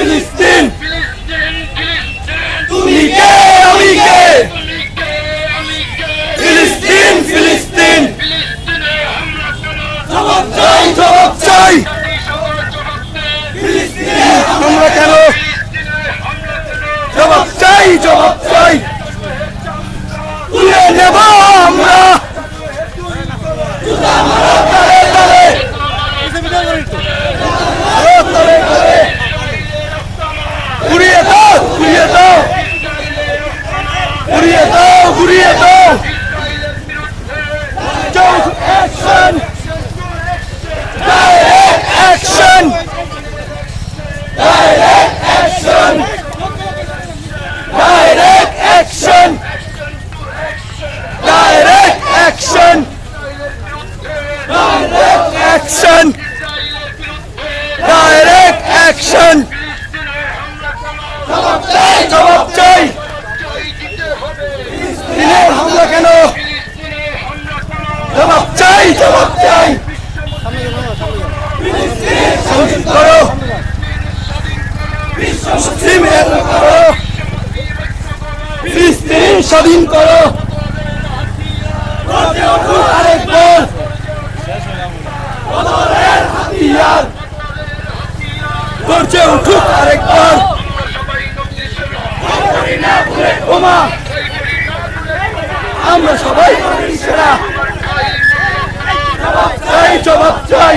Filistin! উড়িয়ে দাও উড়িয়ে দাও action direct action direct action direct action direct action direct action direct action জবাব চাই জবাব মুসলিমের করো ফিলিস্তিন স্বাধীন করো আরেকবার হাতিয়ার করছে উঠুক আরেকবার ওমা আমরা সবাই সেরা। জবাব চাই জবাব চাই।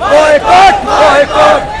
boycott, boycott.